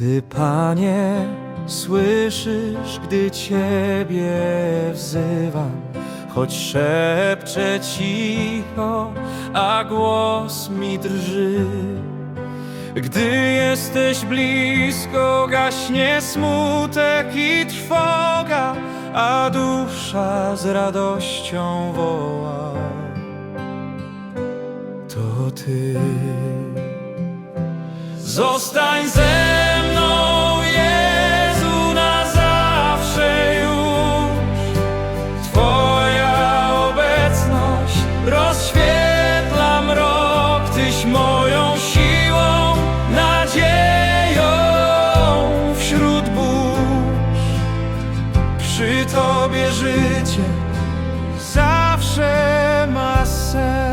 Ty, Panie, słyszysz, gdy Ciebie wzywam, choć szepczę cicho, a głos mi drży. Gdy jesteś blisko, gaśnie smutek i trwoga, a dusza z radością woła. To Ty. Zostań ze życie zawsze ma sens.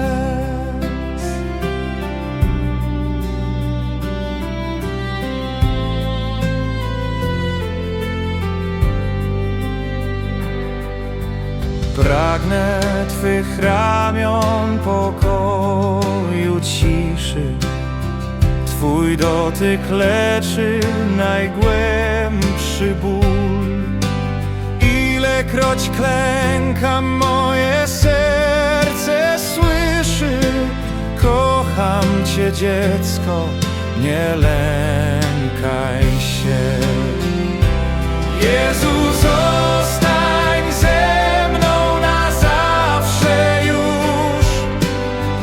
Pragnę Twych ramion pokoju ciszy Twój dotyk leczy najgłębszy ból Ilekroć klękam, moje serce słyszy Kocham Cię dziecko, nie lękaj się Jezu, zostań ze mną na zawsze już.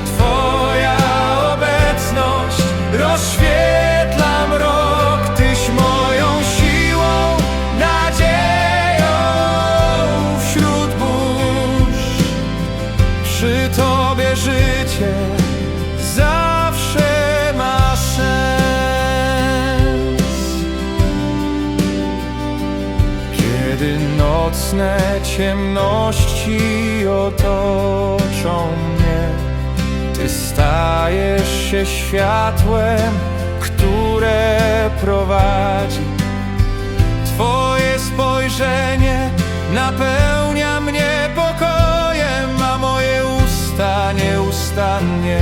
Twoja obecność rozświetla Kiedy nocne ciemności otoczą mnie, Ty stajesz się światłem, które prowadzi. Twoje spojrzenie napełnia mnie pokojem, a moje usta nieustannie.